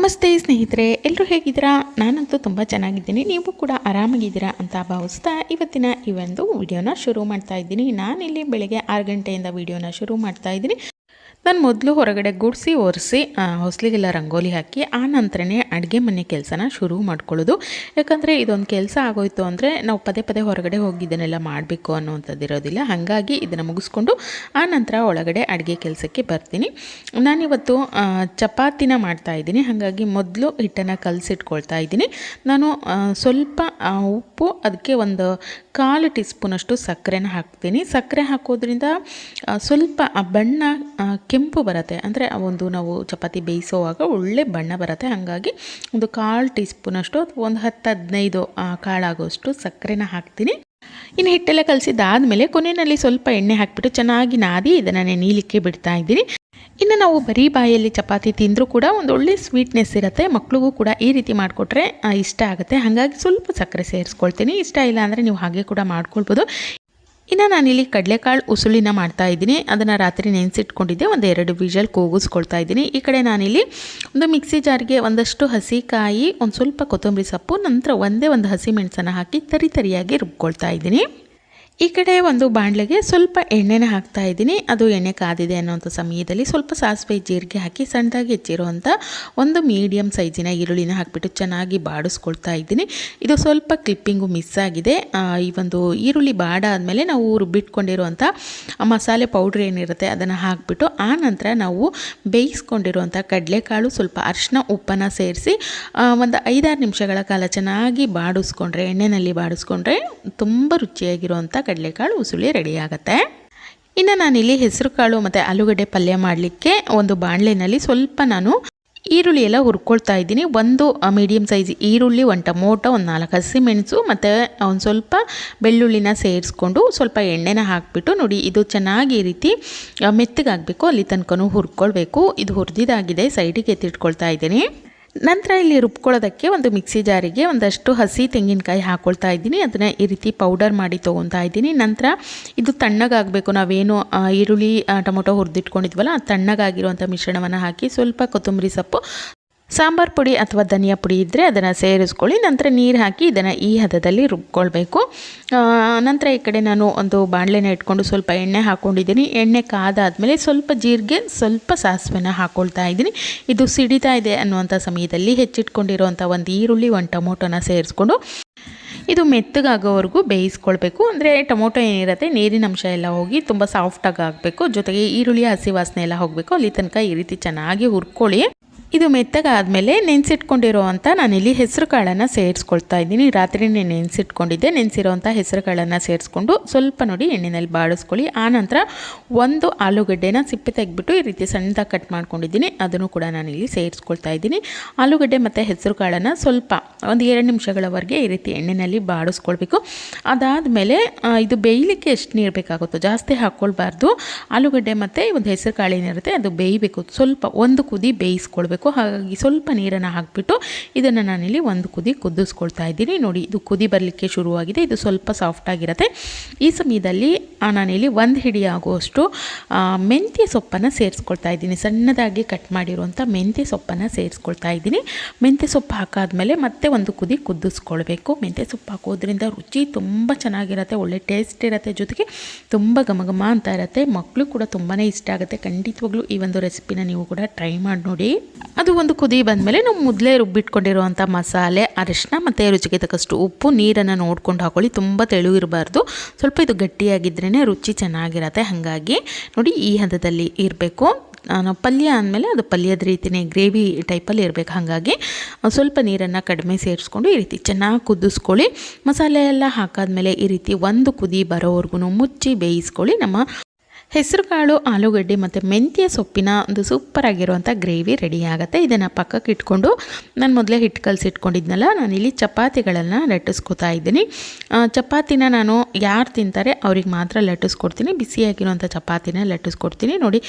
ನಮಸ್ತೆ ಸ್ನೇಹಿತರೆ ಎಲ್ಲರೂ ಹೇಗಿದ್ದೀರಾ? ನಾನಂತೂ ತುಂಬ ಚೆನ್ನಾಗಿದ್ದೀನಿ. ನೀವು ಕೂಡ ಆರಾಮಾಗಿದ್ದೀರಾ ಅಂತ ಭಾವಿಸ್ತಾ ಇವತ್ತಿನ ಈ ಒಂದು ವಿಡಿಯೋನ ಶುರು ಮಾಡ್ತಾ ಇದ್ದೀನಿ. ನಾನಿಲ್ಲಿ ಬೆಳಗ್ಗೆ ಆರು ಗಂಟೆಯಿಂದ ವಿಡಿಯೋನ ಶುರು ಮಾಡ್ತಾ ಇದ್ದೀನಿ. ನಾನು ಮೊದಲು ಹೊರಗಡೆ ಗುಡಿಸಿ ಒರೆಸಿ ಹೊಸಲಿಗೆಲ್ಲ ರಂಗೋಲಿ ಹಾಕಿ, ಆ ನಂತರನೇ ಅಡುಗೆ ಮನೆ ಕೆಲಸನ ಶುರು ಮಾಡ್ಕೊಳ್ಳೋದು. ಯಾಕಂದರೆ ಇದೊಂದು ಕೆಲಸ ಆಗೋಯ್ತು ಅಂದರೆ ನಾವು ಪದೇ ಪದೇ ಹೊರಗಡೆ ಹೋಗಿ ಇದನ್ನೆಲ್ಲ ಮಾಡಬೇಕು ಅನ್ನೋವಂಥದ್ದು ಇರೋದಿಲ್ಲ. ಹಾಗಾಗಿ ಇದನ್ನು ಮುಗಿಸ್ಕೊಂಡು ಆ ನಂತರ ಒಳಗಡೆ ಅಡುಗೆ ಕೆಲಸಕ್ಕೆ ಬರ್ತೀನಿ. ನಾನಿವತ್ತು ಚಪಾತಿನ ಮಾಡ್ತಾ ಇದ್ದೀನಿ. ಹಾಗಾಗಿ ಮೊದಲು ಹಿಟ್ಟನ್ನು ಕಲಸಿಟ್ಕೊಳ್ತಾ ಇದ್ದೀನಿ. ನಾನು ಸ್ವಲ್ಪ ಉಪ್ಪು ಅದಕ್ಕೆ ಒಂದು ಕಾಲು ಟೀ ಸ್ಪೂನಷ್ಟು ಸಕ್ಕರೆನ ಹಾಕ್ತೀನಿ. ಸಕ್ಕರೆ ಹಾಕೋದ್ರಿಂದ ಸ್ವಲ್ಪ ಬಣ್ಣ ಕೆಂಪು ಬರುತ್ತೆ. ಅಂದರೆ ಒಂದು ನಾವು ಚಪಾತಿ ಬೇಯಿಸೋವಾಗ ಒಳ್ಳೆ ಬಣ್ಣ ಬರುತ್ತೆ. ಹಾಗಾಗಿ ಒಂದು ಕಾಳು ಟೀ ಸ್ಪೂನಷ್ಟು ಒಂದು ಹತ್ತು ಹದಿನೈದು ಆ, ಕಾಳಾಗೋಷ್ಟು ಸಕ್ಕರೆನ ಹಾಕ್ತೀನಿ. ಇನ್ನು ಹಿಟ್ಟೆಲ್ಲ ಕಲಸಿದ್ದಾದಮೇಲೆ ಕೊನೆಯಲ್ಲಿ ಸ್ವಲ್ಪ ಎಣ್ಣೆ ಹಾಕಿಬಿಟ್ಟು ಚೆನ್ನಾಗಿ ನಾದಿ ಇದನ್ನು ನೆನೀಲಿಕ್ಕೆ ಬಿಡ್ತಾ ಇದ್ದೀನಿ. ಇನ್ನು ನಾವು ಬರೀ ಬಾಯಲ್ಲಿ ಚಪಾತಿ ತಿಂದರೂ ಕೂಡ ಒಂದು ಒಳ್ಳೆ ಸ್ವೀಟ್ನೆಸ್ ಇರುತ್ತೆ. ಮಕ್ಳಿಗೂ ಕೂಡ ಈ ರೀತಿ ಮಾಡಿಕೊಟ್ರೆ ಇಷ್ಟ ಆಗುತ್ತೆ. ಹಾಗಾಗಿ ಸ್ವಲ್ಪ ಸಕ್ಕರೆ ಸೇರಿಸ್ಕೊಳ್ತೀನಿ. ಇಷ್ಟ ಇಲ್ಲ ಅಂದರೆ ನೀವು ಹಾಗೆ ಕೂಡ ಮಾಡ್ಕೊಳ್ಬೋದು. ಇನ್ನು ನಾನಿಲ್ಲಿ ಕಡಲೆಕಾಳು ಉಸುಳಿನ ಮಾಡ್ತಾ ಇದ್ದೀನಿ. ಅದನ್ನು ರಾತ್ರಿ ನೆನೆಸಿಟ್ಕೊಂಡಿದ್ದೆ. ಒಂದು ಎರಡು ವಿಷಲ್ ಕೂಗಿಸ್ಕೊಳ್ತಾ ಇದ್ದೀನಿ. ಈ ಕಡೆ ನಾನಿಲ್ಲಿ ಒಂದು ಮಿಕ್ಸಿ ಜಾರ್ಗೆ ಒಂದಷ್ಟು ಹಸಿಕಾಯಿ, ಒಂದು ಸ್ವಲ್ಪ ಕೊತ್ತಂಬರಿ ಸೊಪ್ಪು, ನಂತರ ಒಂದೇ ಒಂದು ಹಸಿ ಮೆಣಸನ್ನು ಹಾಕಿ ತರಿ ತರಿಯಾಗಿ ರುಬ್ಕೊಳ್ತಾ ಇದ್ದೀನಿ. ಈ ಕಡೆ ಒಂದು ಬಾಣಲೆಗೆ ಸ್ವಲ್ಪ ಎಣ್ಣೆನ ಹಾಕ್ತಾ ಇದ್ದೀನಿ. ಅದು ಎಣ್ಣೆ ಕಾದಿದೆ ಅನ್ನೋಂಥ ಸಮಯದಲ್ಲಿ ಸ್ವಲ್ಪ ಸಾಸಿವೆ ಜೀರಿಗೆ ಹಾಕಿ ಸಣ್ಣದಾಗಿ ಹೆಚ್ಚಿರುವಂಥ ಒಂದು ಮೀಡಿಯಮ್ ಸೈಜಿನ ಈರುಳ್ಳಿನ ಹಾಕಿಬಿಟ್ಟು ಚೆನ್ನಾಗಿ ಬಾಡಿಸ್ಕೊಳ್ತಾ ಇದ್ದೀನಿ. ಇದು ಸ್ವಲ್ಪ ಕ್ಲಿಪ್ಪಿಂಗು ಮಿಸ್ ಆಗಿದೆ. ಈ ಒಂದು ಈರುಳ್ಳಿ ಬಾಡಾದಮೇಲೆ ನಾವು ರುಬ್ಬಿಟ್ಕೊಂಡಿರುವಂಥ ಮಸಾಲೆ ಪೌಡ್ರ್ ಏನಿರುತ್ತೆ ಅದನ್ನು ಹಾಕಿಬಿಟ್ಟು ಆ ನಂತರ ನಾವು ಬೇಯಿಸ್ಕೊಂಡಿರುವಂಥ ಕಡಲೆಕಾಳು, ಸ್ವಲ್ಪ ಅರಿಶಿನ ಉಪ್ಪನ್ನು ಸೇರಿಸಿ ಒಂದು ಐದಾರು ನಿಮಿಷಗಳ ಕಾಲ ಚೆನ್ನಾಗಿ ಬಾಡಿಸ್ಕೊಂಡ್ರೆ ಎಣ್ಣೆಯಲ್ಲಿ ಬಾಡಿಸ್ಕೊಂಡ್ರೆ ತುಂಬ ರುಚಿಯಾಗಿರುವಂಥ ಕಡಲೆಕಾಳು ಉಸುಳಿ ರೆಡಿ ಆಗುತ್ತೆ ಇನ್ನು ನಾನಿಲ್ಲಿ ಹೆಸರು ಕಾಳು ಮತ್ತು ಆಲೂಗಡ್ಡೆ ಪಲ್ಯ ಮಾಡಲಿಕ್ಕೆ ಒಂದು ಬಾಣಲೆನಲ್ಲಿ ಸ್ವಲ್ಪ ನಾನು ಈರುಳ್ಳಿ ಎಲ್ಲ ಹುರ್ಕೊಳ್ತಾ ಇದ್ದೀನಿ. ಒಂದು ಮೀಡಿಯಮ್ ಸೈಜ್ ಈರುಳ್ಳಿ ಒಂದು ಟಮೋಟೊ ಒಂದು ನಾಲ್ಕು ಹಸಿಮೆಣಸು ಮತ್ತು ಒಂದು ಸ್ವಲ್ಪ ಬೆಳ್ಳುಳ್ಳಿನ ಸೇರಿಸ್ಕೊಂಡು ಸ್ವಲ್ಪ ಎಣ್ಣೆನ ಹಾಕಿಬಿಟ್ಟು ನೋಡಿ ಇದು ಚೆನ್ನಾಗಿ ಈ ರೀತಿ ಮೆತ್ತಗಾಗಬೇಕು. ಅಲ್ಲಿ ತನಕನೂ ಹುರ್ಕೊಳ್ಬೇಕು. ಇದು ಹುರಿದಿದ್ದಾಗಿದೆ ಸೈಡಿಗೆ ಎತ್ತಿಟ್ಕೊಳ್ತಾ ಇದ್ದೀನಿ. ನಂತರ ಇಲ್ಲಿ ರುಬ್ಕೊಳ್ಳೋದಕ್ಕೆ ಒಂದು ಮಿಕ್ಸಿ ಜಾರಿಗೆ ಒಂದಷ್ಟು ಹಸಿ ತೆಂಗಿನಕಾಯಿ ಹಾಕ್ಕೊಳ್ತಾ ಇದ್ದೀನಿ. ಅದನ್ನು ಈ ರೀತಿ ಪೌಡರ್ ಮಾಡಿ ತೊಗೊತಾ ಇದ್ದೀನಿ. ನಂತರ ಇದು ತಣ್ಣಗಾಗಬೇಕು. ನಾವೇನು ಈರುಳ್ಳಿ ಟೊಮೊಟೊ ಹುರಿದಿಟ್ಕೊಂಡಿದ್ವಲ್ಲ, ಆ ತಣ್ಣಗಾಗಿರುವಂಥ ಮಿಶ್ರಣವನ್ನು ಹಾಕಿ ಸ್ವಲ್ಪ ಕೊತ್ತಂಬರಿ ಸೊಪ್ಪು ಸಾಂಬಾರು ಪುಡಿ ಅಥವಾ ಧನಿಯಾ ಪುಡಿ ಇದ್ದರೆ ಅದನ್ನು ಸೇರಿಸ್ಕೊಳ್ಳಿ. ನಂತರ ನೀರು ಹಾಕಿ ಇದನ್ನು ಈ ಹದದಲ್ಲಿ ರುಬ್ಕೊಳ್ಬೇಕು. ನಂತರ ಈ ಕಡೆ ನಾನು ಒಂದು ಬಾಣಲೆನ ಇಟ್ಕೊಂಡು ಸ್ವಲ್ಪ ಎಣ್ಣೆ ಹಾಕ್ಕೊಂಡಿದ್ದೀನಿ ಎಣ್ಣೆ ಕಾದಾದಮೇಲೆ ಸ್ವಲ್ಪ ಜೀರಿಗೆ, ಸ್ವಲ್ಪ ಸಾಸಿವೆನ ಹಾಕ್ಕೊಳ್ತಾ ಇದ್ದೀನಿ. ಇದು ಸಿಡಿತಾ ಇದೆ ಅನ್ನುವಂಥ ಸಮಯದಲ್ಲಿ ಹೆಚ್ಚಿಟ್ಕೊಂಡಿರುವಂಥ ಒಂದು ಈರುಳ್ಳಿ, ಒಂದು ಟೊಮೊಟೊನ ಸೇರಿಸ್ಕೊಂಡು ಇದು ಮೆತ್ತಗಾಗೋವರೆಗೂ ಬೇಯಿಸ್ಕೊಳ್ಬೇಕು. ಅಂದರೆ ಟೊಮೊಟೊ ಏನಿರುತ್ತೆ, ನೀರಿನ ಅಂಶ ಎಲ್ಲ ಹೋಗಿ ತುಂಬ ಸಾಫ್ಟಾಗಿ ಆಗಬೇಕು. ಜೊತೆಗೆ ಈರುಳ್ಳಿ, ಹಸಿ ವಾಸನೆ ಎಲ್ಲ ಹೋಗಬೇಕು. ಅಲ್ಲಿ ತನಕ ಈ ರೀತಿ ಚೆನ್ನಾಗಿ ಹುರ್ಕೊಳ್ಳಿ. ಇದು ಮೆತ್ತಗಾದಮೇಲೆ ನೆನೆಸಿಟ್ಕೊಂಡಿರೋವಂಥ ನಾನಿಲ್ಲಿ ಹೆಸರು ಕಾಳನ್ನು ಸೇರಿಸ್ಕೊಳ್ತಾ ಇದ್ದೀನಿ. ರಾತ್ರಿನೇ ನೆನೆಸಿಟ್ಕೊಂಡಿದ್ದೆ. ನೆನೆಸಿರೋವಂಥ ಹೆಸರು ಕಾಳನ್ನು ಸೇರಿಸ್ಕೊಂಡು ಸ್ವಲ್ಪ ನೋಡಿ ಎಣ್ಣೆಯಲ್ಲಿ ಬಾಡಿಸ್ಕೊಳ್ಳಿ ಆನಂತರ ಒಂದು ಆಲೂಗಡ್ಡೆನ ಸಿಪ್ಪೆ ತೆಗೆದ್ಬಿಟ್ಟು ಈ ರೀತಿ ಸಣ್ಣದಾಗಿ ಕಟ್ ಮಾಡ್ಕೊಂಡಿದ್ದೀನಿ. ಅದನ್ನು ಕೂಡ ನಾನಿಲ್ಲಿ ಸೇರಿಸ್ಕೊಳ್ತಾ ಇದ್ದೀನಿ. ಆಲೂಗಡ್ಡೆ ಮತ್ತು ಹೆಸರು ಕಾಳನ್ನು ಸ್ವಲ್ಪ ಒಂದು ಎರಡು ನಿಮಿಷಗಳವರೆಗೆ ಈ ರೀತಿ ಎಣ್ಣೆಯಲ್ಲಿ ಬಾಡಿಸ್ಕೊಳ್ಬೇಕು ಅದಾದಮೇಲೆ ಇದು ಬೇಯಲಿಕ್ಕೆ ಎಷ್ಟು ನೀರು ಬೇಕಾಗುತ್ತೋ ಜಾಸ್ತಿ ಹಾಕ್ಕೊಳ್ಬಾರ್ದು. ಆಲೂಗಡ್ಡೆ ಮತ್ತು ಒಂದು ಹೆಸರು ಕಾಳು ಏನಿರುತ್ತೆ ಅದು ಬೇಯಬೇಕು. ಸ್ವಲ್ಪ ಒಂದು ಕುದಿ ಬೇಯಿಸ್ಕೊಳ್ಬೇಕು. ಹಾಗಾಗಿ ಸ್ವಲ್ಪ ನೀರನ್ನು ಹಾಕಿಬಿಟ್ಟು ಇದನ್ನು ನಾನಿಲ್ಲಿ ಒಂದು ಕುದಿ ಕುದಿಸ್ಕೊಳ್ತಾ ಇದ್ದೀನಿ. ನೋಡಿ, ಇದು ಕುದಿ ಬರಲಿಕ್ಕೆ ಶುರುವಾಗಿದೆ. ಇದು ಸ್ವಲ್ಪ ಸಾಫ್ಟಾಗಿರುತ್ತೆ ಈ ಸಮಯದಲ್ಲಿ ನಾನಿಲ್ಲಿ ಒಂದು ಹಿಡಿ ಆಗುವಷ್ಟು ಮೆಂತ್ಯ ಸೊಪ್ಪನ್ನು ಸೇರಿಸ್ಕೊಳ್ತಾ ಇದ್ದೀನಿ. ಸಣ್ಣದಾಗಿ ಕಟ್ ಮಾಡಿರುವಂಥ ಮೆಂತ್ಯ ಸೊಪ್ಪನ್ನು ಸೇರಿಸ್ಕೊಳ್ತಾ ಇದ್ದೀನಿ. ಮೆಂತ್ಯ ಸೊಪ್ಪು ಹಾಕಾದ್ಮೇಲೆ ಮತ್ತೆ ಒಂದು ಕುದಿ ಕುದಿಸ್ಕೊಳ್ಬೇಕು. ಮೆಂತ್ಯ ಸೊಪ್ಪು ಹಾಕೋದ್ರಿಂದ ರುಚಿ ತುಂಬ ಚೆನ್ನಾಗಿರುತ್ತೆ. ಒಳ್ಳೆ ಟೇಸ್ಟ್ ಇರುತ್ತೆ ಜೊತೆಗೆ ತುಂಬ ಘಮ ಘಮ ಅಂತ ಇರುತ್ತೆ. ಮಕ್ಕಳು ಕೂಡ ತುಂಬಾ ಇಷ್ಟ ಆಗುತ್ತೆ. ಖಂಡಿತವಾಗ್ಲೂ ಈ ಒಂದು ರೆಸಿಪಿನ ನೀವು ಕೂಡ ಟ್ರೈ ಮಾಡಿ ನೋಡಿ. ಅದು ಒಂದು ಕುದಿ ಬಂದಮೇಲೆ ನಾವು ಮೊದಲೇ ರುಬ್ಬಿಟ್ಕೊಂಡಿರುವಂಥ ಮಸಾಲೆ ಅರಿಶಿನ ಮತ್ತು ರುಚಿಗೆ ತಕ್ಕಷ್ಟು ಉಪ್ಪು, ನೀರನ್ನು ನೋಡ್ಕೊಂಡು ಹಾಕೊಳ್ಳಿ. ತುಂಬ ತೆಳು ಇರಬಾರ್ದು. ಸ್ವಲ್ಪ ಇದು ಗಟ್ಟಿಯಾಗಿದ್ರೇ ರುಚಿ ಚೆನ್ನಾಗಿರತ್ತೆ. ಹಾಗಾಗಿ ನೋಡಿ ಈ ಹಂತದಲ್ಲಿ ಇರಬೇಕು. ನಾನು ಪಲ್ಯ ಅಂದಮೇಲೆ ಅದು ಪಲ್ಯದ ರೀತಿಯೇ ಗ್ರೇವಿ ಟೈಪಲ್ಲಿ ಇರಬೇಕು. ಹಾಗಾಗಿ ಸ್ವಲ್ಪ ನೀರನ್ನು ಕಡಿಮೆ ಸೇರಿಸ್ಕೊಂಡು ಈ ರೀತಿ ಚೆನ್ನಾಗಿ ಕುದಿಸ್ಕೊಳ್ಳಿ. ಮಸಾಲೆ ಎಲ್ಲ ಹಾಕಾದ್ಮೇಲೆ ಈ ರೀತಿ ಒಂದು ಕುದಿ ಬರೋವರೆಗೂ ಮುಚ್ಚಿ ಬೇಯಿಸ್ಕೊಳ್ಳಿ. ನಮ್ಮ ಹೆಸರುಕಾಳು ಆಲೂಗಡ್ಡೆ ಮತ್ತು ಮೆಂತ್ಯ ಸೊಪ್ಪಿನ ಒಂದು ಸೂಪರ್ ಆಗಿರುವಂಥ ಗ್ರೇವಿ ರೆಡಿ ಆಗುತ್ತೆ. ಇದನ್ನು ಪಕ್ಕಕ್ಕೆ ಇಟ್ಕೊಂಡು ನಾನು ಮೊದಲೇ ಹಿಟ್ಟು ಕಲಸಿಟ್ಕೊಂಡಿದ್ನಲ್ಲ ನಾನಿಲ್ಲಿ ಚಪಾತಿಗಳನ್ನು ಲಟ್ಟಿಸ್ಕೊತಾ ಇದ್ದೀನಿ. ಚಪಾತಿನ ನಾನು ಯಾರು ತಿಂತಾರೆ ಅವ್ರಿಗೆ ಮಾತ್ರ ಲಟ್ಟಿಸ್ಕೊಡ್ತೀನಿ. ಬಿಸಿಯಾಗಿರುವಂಥ ಚಪಾತಿನ ಲಟ್ಟಿಸ್ಕೊಡ್ತೀನಿ. ನೋಡಿ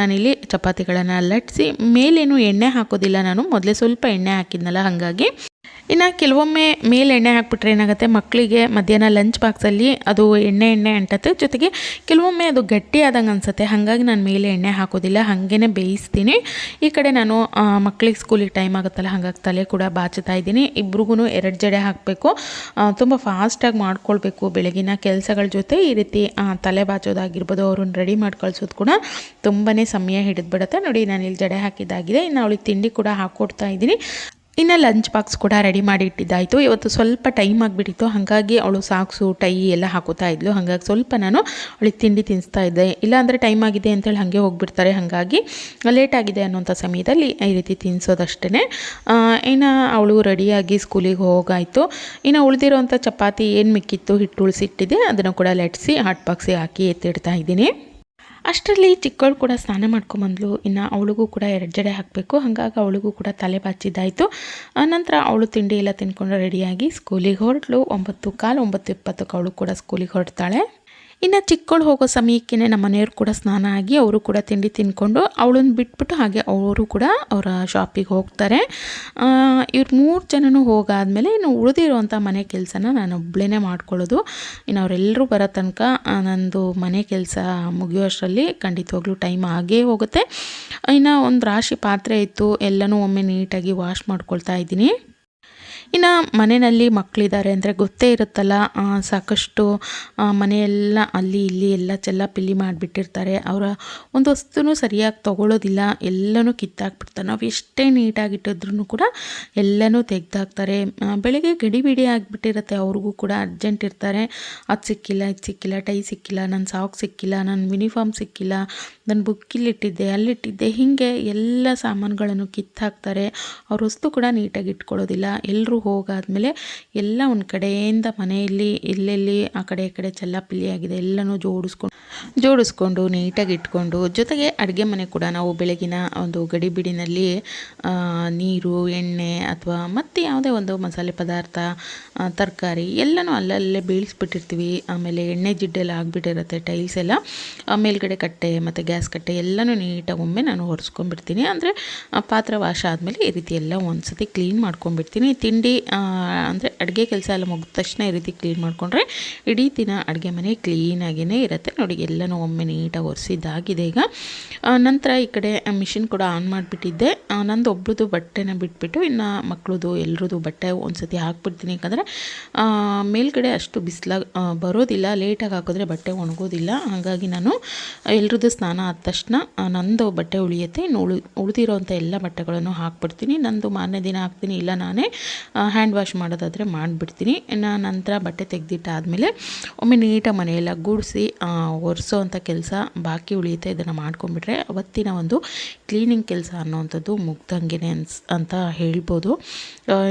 ನಾನಿಲ್ಲಿ ಚಪಾತಿಗಳನ್ನು ಲಟ್ಟಿಸಿ ಮೇಲೇನು ಎಣ್ಣೆ ಹಾಕೋದಿಲ್ಲ ನಾನು. ಮೊದಲೇ ಸ್ವಲ್ಪ ಎಣ್ಣೆ ಹಾಕಿದ್ನಲ್ಲ, ಹಾಗಾಗಿ ಇನ್ನು ಕೆಲವೊಮ್ಮೆ ಮೇಲೆ ಎಣ್ಣೆ ಹಾಕ್ಬಿಟ್ರೆ ಏನಾಗುತ್ತೆ? ಮಕ್ಕಳಿಗೆ ಮಧ್ಯಾಹ್ನ ಲಂಚ್ ಬಾಕ್ಸಲ್ಲಿ ಅದು ಎಣ್ಣೆ ಎಣ್ಣೆ ಅಂಟತ್ತೆ. ಜೊತೆಗೆ ಕೆಲವೊಮ್ಮೆ ಅದು ಗಟ್ಟಿ ಆದಂಗೆ ಅನಿಸುತ್ತೆ. ಹಾಗಾಗಿ ನಾನು ಮೇಲೆ ಎಣ್ಣೆ ಹಾಕೋದಿಲ್ಲ. ಹಾಗೇ ಬೇಯಿಸ್ತೀನಿ. ಈ ಕಡೆ ನಾನು ಮಕ್ಕಳಿಗೆ ಸ್ಕೂಲಿಗೆ ಟೈಮ್ ಆಗುತ್ತಲ್ಲ, ಹಾಗಾಗಿ ತಲೆ ಕೂಡ ಬಾಚುತ್ತಾ ಇದ್ದೀನಿ. ಇಬ್ರಿಗೂ ಎರಡು ಜಡೆ ಹಾಕಬೇಕು. ತುಂಬ ಫಾಸ್ಟಾಗಿ ಮಾಡ್ಕೊಳ್ಬೇಕು ಬೆಳಗಿನ ಕೆಲಸಗಳ ಜೊತೆ. ಈ ರೀತಿ ತಲೆ ಬಾಚೋದಾಗಿರ್ಬೋದು ಅವ್ರನ್ನ ರೆಡಿ ಮಾಡಿ ಕಳ್ಸೋದು ಕೂಡ ತುಂಬಾ ಸಮಯ ಹಿಡಿದ್ಬಿಡುತ್ತೆ. ನೋಡಿ, ನಾನು ಇಲ್ಲಿ ಜಡೆ ಹಾಕಿದ್ದಾಗಿದೆ. ಇನ್ನು ಅವಳಿಗೆ ತಿಂಡಿ ಕೂಡ ಹಾಕ್ಕೊಡ್ತಾ ಇದ್ದೀನಿ. ಇನ್ನು ಲಂಚ್ ಬಾಕ್ಸ್ ಕೂಡ ರೆಡಿ ಮಾಡಿ ಇಟ್ಟಿದ್ದಾಯಿತು. ಇವತ್ತು ಸ್ವಲ್ಪ ಟೈಮ್ ಆಗಿಬಿಟ್ಟಿತ್ತು. ಹಾಗಾಗಿ ಅವಳು ಸಾಕ್ಸು ಟೈ ಎಲ್ಲ ಹಾಕೋತಾ ಇದ್ಲು. ಹಾಗಾಗಿ ಸ್ವಲ್ಪ ನಾನು ಅವಳಿಗೆ ತಿಂಡಿ ತಿನ್ನಿಸ್ತಾ ಇದ್ದೆ. ಇಲ್ಲಾಂದರೆ ಟೈಮ್ ಆಗಿದೆ ಅಂತೇಳಿ ಹಾಗೆ ಹೋಗಿಬಿಡ್ತಾರೆ. ಹಾಗಾಗಿ ಲೇಟ್ ಆಗಿದೆ ಅನ್ನೋಂಥ ಸಮಯದಲ್ಲಿ ಈ ರೀತಿ ತಿನ್ನಿಸೋದಷ್ಟೇ ಇನ್ನು ಅವಳು ರೆಡಿಯಾಗಿ ಸ್ಕೂಲಿಗೆ ಹೋಗಾಯಿತು. ಇನ್ನು ಉಳಿದಿರೋಂಥ ಚಪಾತಿ ಏನು ಮಿಕ್ಕಿತ್ತು ಹಿಟ್ಟು ಉಳಿಸಿಟ್ಟಿದೆ ಅದನ್ನು ಕೂಡ ಲಟ್ಸಿ ಹಾಟ್ ಬಾಕ್ಸಿಗೆ ಹಾಕಿ ಎತ್ತಿಡ್ತಾ ಇದ್ದೀನಿ. ಅಷ್ಟರಲ್ಲಿ ಚಿಕ್ಕವಳು ಕೂಡ ಸ್ನಾನ ಮಾಡ್ಕೊಂಬಂದ್ಲು. ಇನ್ನು ಅವಳಿಗೂ ಕೂಡ ಎರಡು ಜಡೆ ಹಾಕಬೇಕು. ಹಾಗಾಗಿ ಅವಳಿಗೂ ಕೂಡ ತಲೆ ಬಾಚಿದ್ದಾಯಿತು. ನಂತರ ಅವಳು ತಿಂಡಿ ಎಲ್ಲ ತಿನ್ಕೊಂಡು ರೆಡಿಯಾಗಿ ಸ್ಕೂಲಿಗೆ ಹೊರಟ್ಲು. ಒಂಬತ್ತು, ಕಾಲು ಒಂಬತ್ತು ಇಪ್ಪತ್ತಕ್ಕೆ ಅವಳು ಕೂಡ ಸ್ಕೂಲಿಗೆ ಹೊರಡ್ತಾಳೆ. ಇನ್ನು ಚಿಕ್ಕವಳು ಹೋಗೋ ಸಮಯಕ್ಕೆ ನಮ್ಮ ಮನೆಯವರು ಕೂಡ ಸ್ನಾನ ಆಗಿ ಅವರು ಕೂಡ ತಿಂಡಿ ತಿನ್ಕೊಂಡು ಅವಳನ್ನ ಬಿಟ್ಬಿಟ್ಟು ಹಾಗೆ ಅವರು ಕೂಡ ಅವರ ಶಾಪಿಗೆ ಹೋಗ್ತಾರೆ. ಇವ್ರು ಮೂರು ಜನನೂ ಹೋಗಾದಮೇಲೆ ಇನ್ನು ಉಳಿದಿರುವಂಥ ಮನೆ ಕೆಲಸನ ನಾನು ಒಬ್ಬಳೇ ಮಾಡ್ಕೊಳ್ಳೋದು. ಇನ್ನು ಅವರೆಲ್ಲರೂ ಬರೋ ತನಕ ನಂದು ಮನೆ ಕೆಲಸ ಮುಗಿಯೋಷ್ಟರಲ್ಲಿ ಖಂಡಿತವಾಗ್ಲೂ ಟೈಮ್ ಆಗೇ ಹೋಗುತ್ತೆ. ಇನ್ನು ಒಂದು ರಾಶಿ ಪಾತ್ರೆ ಇತ್ತು, ಎಲ್ಲನೂ ಒಮ್ಮೆ ನೀಟಾಗಿ ವಾಶ್ ಮಾಡ್ಕೊಳ್ತಾ ಇದ್ದೀನಿ. ಇನ್ನು ಮನೆಯಲ್ಲಿ ಮಕ್ಕಳಿದ್ದಾರೆ ಅಂದರೆ ಗೊತ್ತೇ ಇರುತ್ತಲ್ಲ ಸಾಕಷ್ಟು ಮನೆಯೆಲ್ಲ ಅಲ್ಲಿ ಇಲ್ಲಿ ಎಲ್ಲ ಚೆಲ್ಲ ಪಿಲ್ಲಿ ಮಾಡಿಬಿಟ್ಟಿರ್ತಾರೆ. ಅವರ ಒಂದು ವಸ್ತುನೂ ಸರಿಯಾಗಿ ತೊಗೊಳ್ಳೋದಿಲ್ಲ ಎಲ್ಲನೂ ಕಿತ್ತಾಕ್ಬಿಡ್ತಾರೆ. ನಾವು ಎಷ್ಟೇ ನೀಟಾಗಿಟ್ಟಿದ್ರೂ ಕೂಡ ಎಲ್ಲನೂ ತೆಗ್ದಾಕ್ತಾರೆ. ಬೆಳಿಗ್ಗೆ ಗಡಿಬಿಡಿ ಆಗಿಬಿಟ್ಟಿರುತ್ತೆ, ಅವ್ರಿಗೂ ಕೂಡ ಅರ್ಜೆಂಟ್ ಇರ್ತಾರೆ. ಅದು ಸಿಕ್ಕಿಲ್ಲ, ಇದು ಸಿಕ್ಕಿಲ್ಲ, ಟೈ ಸಿಕ್ಕಿಲ್ಲ ನನ್ನ ಸಾಕ್ ಸಿಕ್ಕಿಲ್ಲ ನನ್ನ ಯೂನಿಫಾರ್ಮ್ ಸಿಕ್ಕಿಲ್ಲ ನನ್ನ ಬುಕ್ ಇಲ್ಲಿಟ್ಟಿದ್ದೆ, ಅಲ್ಲಿಟ್ಟಿದ್ದೆ, ಹೀಗೆ ಎಲ್ಲ ಸಾಮಾನುಗಳನ್ನು ಕಿತ್ತಾಕ್ತಾರೆ. ಅವ್ರ ವಸ್ತು ಕೂಡ ನೀಟಾಗಿ ಇಟ್ಕೊಳ್ಳೋದಿಲ್ಲ ಎಲ್ಲರೂ ಹೋಗಾದ್ಮೇಲೆ ಎಲ್ಲ ಒಂದು ಕಡೆಯಿಂದ ಮನೆಯಲ್ಲಿ ಎಲ್ಲೆಲ್ಲಿ ಆ ಕಡೆ ಈ ಕಡೆ ಚೆಲ್ಲಾಪಿಲ್ಲಿ ಆಗಿದೆ ಎಲ್ಲನೂ ಜೋಡಿಸ್ಕೊಂಡು ಜೋಡಿಸ್ಕೊಂಡು ನೀಟಾಗಿ ಇಟ್ಕೊಂಡು ಜೊತೆಗೆ ಅಡುಗೆ ಮನೆ ಕೂಡ ನಾವು ಬೆಳಗಿನ ಒಂದು ಗಡಿಬಿಡಿನಲ್ಲಿ ನೀರು, ಎಣ್ಣೆ ಅಥವಾ ಮತ್ತೆ ಯಾವುದೇ ಒಂದು ಮಸಾಲೆ ಪದಾರ್ಥ ತರಕಾರಿ ಎಲ್ಲನೂ ಅಲ್ಲಲ್ಲೇ ಬೀಳಿಸ್ಬಿಟ್ಟಿರ್ತೀವಿ. ಆಮೇಲೆ ಎಣ್ಣೆ ಜಿಡ್ಡೆಲ್ಲ ಆಗಿಬಿಟ್ಟಿರುತ್ತೆ ಟೈಲ್ಸ್ ಎಲ್ಲ. ಮೇಲ್ಗಡೆ ಕಟ್ಟೆ ಮತ್ತು ಗ್ಯಾಸ್ ಕಟ್ಟೆ ಎಲ್ಲನೂ ನೀಟಾಗಿ ಒಮ್ಮೆ ನಾನು ಹೊರಿಸ್ಕೊಂಡ್ಬಿಡ್ತೀನಿ ಅಂದರೆ ಪಾತ್ರೆ ವಾಶ ಆದಮೇಲೆ ಈ ರೀತಿ ಎಲ್ಲ ಒಂದ್ಸತಿ ಕ್ಲೀನ್ ಮಾಡ್ಕೊಂಡ್ಬಿಡ್ತೀನಿ. ತಿಂಡಿ ಅಂದರೆ ಅಡುಗೆ ಕೆಲಸ ಎಲ್ಲ ಮುಗಿದ ತಕ್ಷಣ ಈ ರೀತಿ ಕ್ಲೀನ್ ಮಾಡಿಕೊಂಡ್ರೆ ಇಡೀ ದಿನ ಅಡುಗೆ ಮನೆ ಕ್ಲೀನಾಗಿಯೇ ಇರುತ್ತೆ. ನೋಡಿ ಎಲ್ಲನೂ ಒಮ್ಮೆ ನೀಟಾಗಿ ಒರೆಸಿದ್ದಾಗಿದೆ ಈಗ. ನಂತರ ಈ ಕಡೆ ಮಿಷಿನ್ ಕೂಡ ಆನ್ ಮಾಡಿಬಿಟ್ಟಿದ್ದೆ. ನಂದು ಒಬ್ರದ್ದು ಬಟ್ಟೆನ ಬಿಟ್ಬಿಟ್ಟು, ಇನ್ನು ಮಕ್ಕಳದು ಎಲ್ಲರದು ಬಟ್ಟೆ ಒಂದ್ಸತಿ ಹಾಕ್ಬಿಡ್ತೀನಿ. ಯಾಕಂದರೆ ಮೇಲ್ಗಡೆ ಅಷ್ಟು ಬಿಸಿಲಾಗ ಬರೋದಿಲ್ಲ. ಲೇಟಾಗಿ ಹಾಕಿದ್ರೆ ಬಟ್ಟೆ ಒಣಗೋದಿಲ್ಲ. ಹಾಗಾಗಿ ನಾನು ಎಲ್ರದ್ದು ಸ್ನಾನ ಆದ ತಕ್ಷಣ ನಂದು ಬಟ್ಟೆ ಉಳಿಯುತ್ತೆ. ಇನ್ನು ಉಳಿ, ಉಳಿದಿರೋಂಥ ಎಲ್ಲ ಬಟ್ಟೆಗಳನ್ನು ಹಾಕ್ಬಿಡ್ತೀನಿ. ನಂದು ಮಾರನೇ ದಿನ ಹಾಕ್ತೀನಿ. ಇಲ್ಲ ನಾನೇ ಹ್ಯಾಂಡ್ ವಾಶ್ ಮಾಡೋದಾದರೆ ಮಾಡಿಬಿಡ್ತೀನಿ. ನಂತರ ಬಟ್ಟೆ ತೆಗೆದಿಟ್ಟಾದಮೇಲೆ ಒಮ್ಮೆ ನೀಟಾಗಿ ಮನೆಯೆಲ್ಲ ಗುಡಿಸಿ ಒರೆಸೋ ಅಂಥ ಕೆಲಸ ಬಾಕಿ ಉಳಿಯುತ್ತೆ, ಇದನ್ನು ಮಾಡ್ಕೊಂಡ್ಬಿಟ್ರೆ ಅವತ್ತಿನ ಒಂದು ಕ್ಲೀನಿಂಗ್ ಕೆಲಸ ಅನ್ನೋವಂಥದ್ದು ಮುಗ್ದಂಗೆ ಅನ್ಸ್, ಅಂತ ಹೇಳ್ಬೋದು.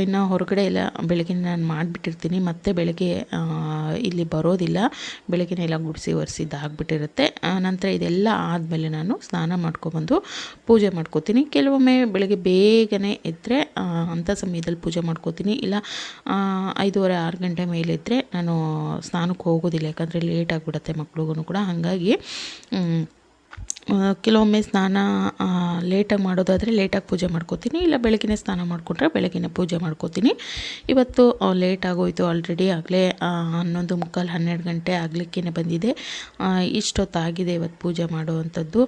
ಇನ್ನು ಹೊರಗಡೆ ಎಲ್ಲ ಬೆಳಗ್ಗೆ ನಾನು ಮಾಡಿಬಿಟ್ಟಿರ್ತೀನಿ. ಮತ್ತೆ ಬೆಳಗ್ಗೆ ಇಲ್ಲಿ ಬರೋದಿಲ್ಲ. ಬೆಳಗ್ಗೆ ಎಲ್ಲ ಗುಡಿಸಿ ಒರೆಸಿದ್ದು ಆಗಿಬಿಟ್ಟಿರುತ್ತೆ. ನಂತರ ಇದೆಲ್ಲ ಆದಮೇಲೆ ನಾನು ಸ್ನಾನ ಮಾಡ್ಕೊಬಂದು ಪೂಜೆ ಮಾಡ್ಕೋತೀನಿ. ಕೆಲವೊಮ್ಮೆ ಬೆಳಗ್ಗೆ ಬೇಗನೆ ಇದ್ದರೆ ಅಂಥ ಸಮಯದಲ್ಲಿ ಪೂಜೆ ಮಾಡ್ಕೋತೀನಿ. ಇಲ್ಲ ಐದೂವರೆ ಆರು ಗಂಟೆ ಮೇಲಿದ್ದರೆ ನಾನು ಸ್ನಾನಕ್ಕೆ ಹೋಗೋದಿಲ್ಲ. ಯಾಕಂದರೆ ಲೇಟ್ ಆಗಿಬಿಡುತ್ತೆ ಮಕ್ಳಿಗೂ ಕೂಡ. ಹಾಗಾಗಿ ಕೆಲವೊಮ್ಮೆ ಸ್ನಾನ ಲೇಟಾಗಿ ಮಾಡೋದಾದರೆ ಲೇಟಾಗಿ ಪೂಜೆ ಮಾಡ್ಕೋತೀನಿ, ಇಲ್ಲ ಬೆಳಗಿನ ಸ್ನಾನ ಮಾಡಿಕೊಂಡ್ರೆ ಬೆಳಗಿನ ಪೂಜೆ ಮಾಡ್ಕೋತೀನಿ. ಇವತ್ತು ಲೇಟ್ ಆಗೋಯ್ತು ಆಲ್ರೆಡಿ ಆಗಲೇ ಹನ್ನೊಂದು ಮುಕ್ಕಾಲು ಹನ್ನೆರಡು ಗಂಟೆ ಆಗಲಿಕ್ಕೇ ಬಂದಿದೆ. ಇಷ್ಟೊತ್ತಾಗಿದೆ ಇವತ್ತು ಪೂಜೆ ಮಾಡುವಂಥದ್ದು.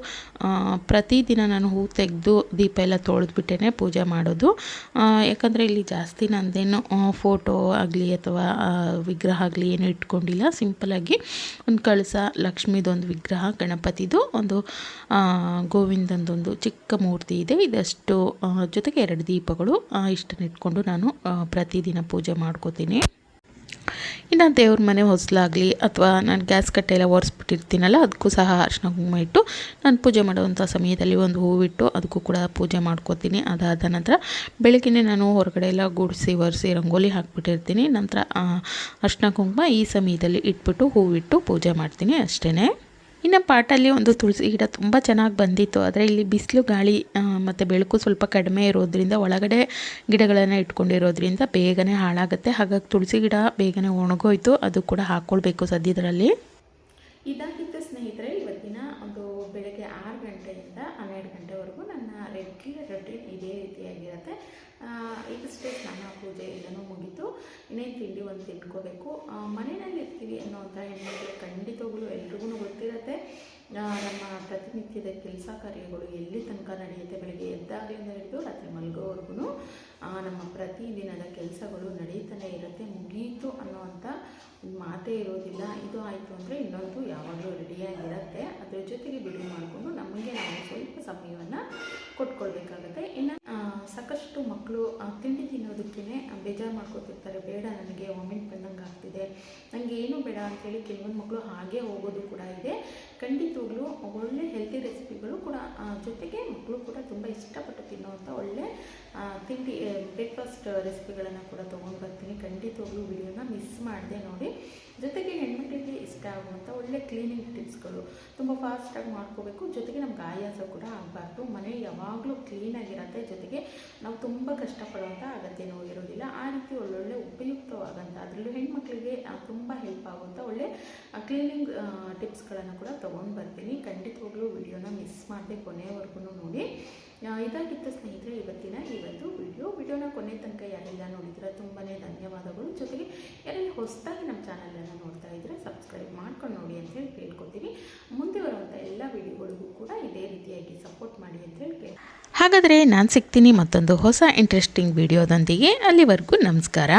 ಪ್ರತಿದಿನ ನಾನು ಹೂ ತೆಗೆದು ದೀಪ ಎಲ್ಲ ತೊಳೆದ್ಬಿಟ್ಟೇ ಪೂಜೆ ಮಾಡೋದು. ಯಾಕಂದರೆ ಇಲ್ಲಿ ಜಾಸ್ತಿ ನಂದೇನು ಫೋಟೋ ಆಗಲಿ ಅಥವಾ ವಿಗ್ರಹ ಆಗಲಿ ಏನು ಇಟ್ಕೊಂಡಿಲ್ಲ. ಸಿಂಪಲಾಗಿ ಒಂದು ಕಳಸ ಲಕ್ಷ್ಮೀದೊಂದು ವಿಗ್ರಹ, ಗಣಪತಿದು ಒಂದು ಆ, ಗೋವಿಂದಂದೊಂದು ಚಿಕ್ಕ ಮೂರ್ತಿ ಇದೆ. ಇದಷ್ಟು ಜೊತೆಗೆ ಎರಡು ದೀಪಗಳು ಇಷ್ಟನ್ನು ಇಷ್ಟನ್ನ ಇಟ್ಕೊಂಡು ನಾನು ಪ್ರತಿದಿನ ಪೂಜೆ ಮಾಡ್ಕೋತೀನಿ. ಇನ್ನು ದೇವ್ರ ಮನೆ ಹೊಸಲಾಗಲಿ ಅಥವಾ ನಾನು ಗ್ಯಾಸ್ ಕಟ್ಟೆ ಎಲ್ಲ ಒರೆಸ್ಬಿಟ್ಟಿರ್ತೀನಲ್ಲ ಅದಕ್ಕೂ ಸಹ ಅರ್ಶಿನ ಕುಂಕುಮ ಇಟ್ಟು ನಾನು ಪೂಜೆ ಮಾಡುವಂಥ ಸಮಯದಲ್ಲಿ ಒಂದು ಹೂವಿಟ್ಟು ಅದಕ್ಕೂ ಕೂಡ ಪೂಜೆ ಮಾಡ್ಕೋತೀನಿ. ಅದಾದ ನಂತರ ಬೆಳಗ್ಗೆನೇ ನಾನು ಹೊರಗಡೆ ಎಲ್ಲ ಗುಡಿಸಿ ಒರೆಸಿ ರಂಗೋಲಿ ಹಾಕ್ಬಿಟ್ಟಿರ್ತೀನಿ. ನಂತರ ಅರ್ಶಿನ ಕುಂಕುಮ ಈ ಸಮಯದಲ್ಲಿ ಇಟ್ಬಿಟ್ಟು ಹೂವಿಟ್ಟು ಪೂಜೆ ಮಾಡ್ತೀನಿ ಅಷ್ಟೇ ಇನ್ನು ಪಾಟಲ್ಲಿ ಒಂದು ತುಳಸಿ ಗಿಡ ತುಂಬ ಚೆನ್ನಾಗಿ ಬಂದಿತ್ತು. ಆದರೆ ಇಲ್ಲಿ ಬಿಸಿಲು ಗಾಳಿ ಮತ್ತು ಬೆಳಕು ಸ್ವಲ್ಪ ಕಡಿಮೆ ಇರೋದ್ರಿಂದ ಒಳಗಡೆ ಗಿಡಗಳನ್ನು ಇಟ್ಕೊಂಡಿರೋದ್ರಿಂದ ಬೇಗನೆ ಹಾಳಾಗುತ್ತೆ. ಹಾಗಾಗಿ ತುಳಸಿ ಗಿಡ ಬೇಗನೆ ಒಣಗೋಯ್ತು. ಅದು ಕೂಡ ಹಾಕ್ಕೊಳ್ಬೇಕು ಸದ್ಯದರಲ್ಲಿ. ಇದಾಗಿತ್ತು ಸ್ನೇಹಿತರೆ ಇವತ್ತಿನ ಒಂದು ಬೆಳಗ್ಗೆ ಆರು ಗಂಟೆಯಿಂದ ಹನ್ನೆರಡು ಗಂಟೆವರೆಗೂ ನನ್ನ ರೆಗ್ಯುಲರ್ ರೊಟೀನ್ ಇದೇ ರೀತಿಯಾಗಿರುತ್ತೆ. ಇದಷ್ಟೇ ಸ್ನಾನ ಪೂಜೆ ಇದನ್ನು ಇನ್ನೇನು ತಿಂಡಿ ಒಂದು ತಿನ್ಕೋಬೇಕು ಮನೆಯಲ್ಲಿರ್ತೀವಿ ಮನೆಯಲ್ಲಿ ಇರ್ತೀವಿ ಹೆಣ್ಣು ಆ, ನಮ್ಮ ಪ್ರತಿನಿತ್ಯದ ಕೆಲಸ ಕಾರ್ಯಗಳು ಎಲ್ಲಿ ತನಕ ನಡೆಯುತ್ತೆ? ಬೆಳಗ್ಗೆ ಎದ್ದಾಗಲಿಂದ ಹಿಡಿದು ರಾತ್ರಿ ಮಲಗೋವರೆಗೂ ನಮ್ಮ ಪ್ರತಿದಿನದ ಕೆಲಸಗಳು ನಡೀತಾನೆ ಇರುತ್ತೆ. ಮುಗೀತು ಅನ್ನೋವಂಥ ಮಾತೇ ಇರೋದಿಲ್ಲ. ಇದು ಆಯಿತು ಅಂದರೆ ಇನ್ನೊಂದು ಯಾವಾಗಲೂ ರೆಡಿಯಾಗಿರುತ್ತೆ ಅದ್ರ ಜೊತೆಗೆ ಬಿಡು ಮಾಡಿಕೊಂಡು ನಮಗೆ ನಾವು ಸ್ವಲ್ಪ ಸಮಯವನ್ನು ಕೊಟ್ಕೊಳ್ಬೇಕಾಗತ್ತೆ. ಇನ್ನು ಸಾಕಷ್ಟು ಮಕ್ಕಳು ತಿಂಡಿ ತಿನ್ನೋದಕ್ಕೇ ಬೇಜಾರು ಮಾಡ್ಕೊತಿರ್ತಾರೆ. ಬೇಡ, ನನಗೆ ವಾಮಿಟ್ ಬಂದಂಗೆ ಆಗ್ತಿದೆ. ನನಗೆ ಏನು ಬೇಡ ಅಂಥೇಳಿ ಕೆಲವೊಂದು ಮಕ್ಕಳು ಹಾಗೆ ಹೋಗೋದು ಕೂಡ ಇದೆ. ಖಂಡಿತವಾಗ್ಲೂ ಒಳ್ಳೆ ಹೆಲ್ತಿ ರೆಸಿಪಿಗಳು ಕೂಡ ಜೊತೆಗೆ ಮಕ್ಕಳು ಕೂಡ ತುಂಬ ಇಷ್ಟಪಟ್ಟು ತಿನ್ನುವಂಥ ಒಳ್ಳೆ ತಿಂಡಿ ಬ್ರೇಕ್ಫಾಸ್ಟ್ ರೆಸಿಪಿಗಳನ್ನು ಕೂಡ ತೊಗೊಂಡು ಬರ್ತೀನಿ. ಖಂಡಿತವಾಗ್ಲೂ ವಿಡಿಯೋನ ಮಿಸ್ ಮಾಡಿದೆ ನೋಡಿ. ಆಗುವಂಥ ಒಳ್ಳೆ ಕ್ಲೀನಿಂಗ್ ಟಿಪ್ಸ್ಗಳು ತುಂಬ ಫಾಸ್ಟಾಗಿ ಮಾಡ್ಕೋಬೇಕು. ಜೊತೆಗೆ ನಮ್ಗೆ ಆಯಾಸ ಕೂಡ ಆಗಬಾರ್ದು. ಮನೆ ಯಾವಾಗಲೂ ಕ್ಲೀನಾಗಿರತ್ತೆ ಜೊತೆಗೆ ನಾವು ತುಂಬ ಕಷ್ಟಪಡುವಂಥ ಅಗತ್ಯನೂ ಇರೋದಿಲ್ಲ ಆ ರೀತಿ ಒಳ್ಳೊಳ್ಳೆ ಉಪಯುಕ್ತವಾದಂಥ ಅದರಲ್ಲೂ ಹೆಣ್ಮಕ್ಳಿಗೆ ತುಂಬ ಹೆಲ್ಪ್ ಆಗುವಂಥ ಒಳ್ಳೆ ಕ್ಲೀನಿಂಗ್ ಟಿಪ್ಸ್ಗಳನ್ನು ಕೂಡ ತೊಗೊಂಡು ಬರ್ತೀನಿ. ಖಂಡಿತವಾಗ್ಲೂ ವಿಡಿಯೋನ ಮಿಸ್ ಮಾಡದೆ ಕೊನೆಯವರೆಗೂ ನೋಡಿ. ಇದಾಗಿತ್ತು ಸ್ನೇಹಿತರೆ, ಇವತ್ತಿನ ಇವತ್ತು ವಿಡಿಯೋ ವಿಡಿಯೋನ ಕೊನೆ ತನಕ ಯಾರೆಲ್ಲ ನೋಡಿದ್ರೆ ತುಂಬಾ ಧನ್ಯವಾದಗಳು. ಜೊತೆಗೆ ಯಾರೆಲ್ಲ ಹೊಸದಾಗಿ ನಮ್ಮ ಚಾನಲನ್ನು ನೋಡ್ತಾ ಇದ್ದರೆ ಸಬ್ಸ್ಕ್ರೈಬ್ ಮಾಡ್ಕೊಂಡು ನೋಡಿ ಅಂತ ಹೇಳಿ ಕೇಳ್ಕೊತೀವಿ. ಮುಂದೆ ಬರುವಂಥ ಎಲ್ಲ ವಿಡಿಯೋಗಳಿಗೂ ಕೂಡ ಇದೇ ರೀತಿಯಾಗಿ ಸಪೋರ್ಟ್ ಮಾಡಿ ಅಂತೇಳಿ ಕೇಳಿ ಹಾಗಾದರೆ ನಾನು ಸಿಗ್ತೀನಿ ಮತ್ತೊಂದು ಹೊಸ ಇಂಟ್ರೆಸ್ಟಿಂಗ್ ವಿಡಿಯೋದೊಂದಿಗೆ ಅಲ್ಲಿವರೆಗೂ ನಮಸ್ಕಾರ.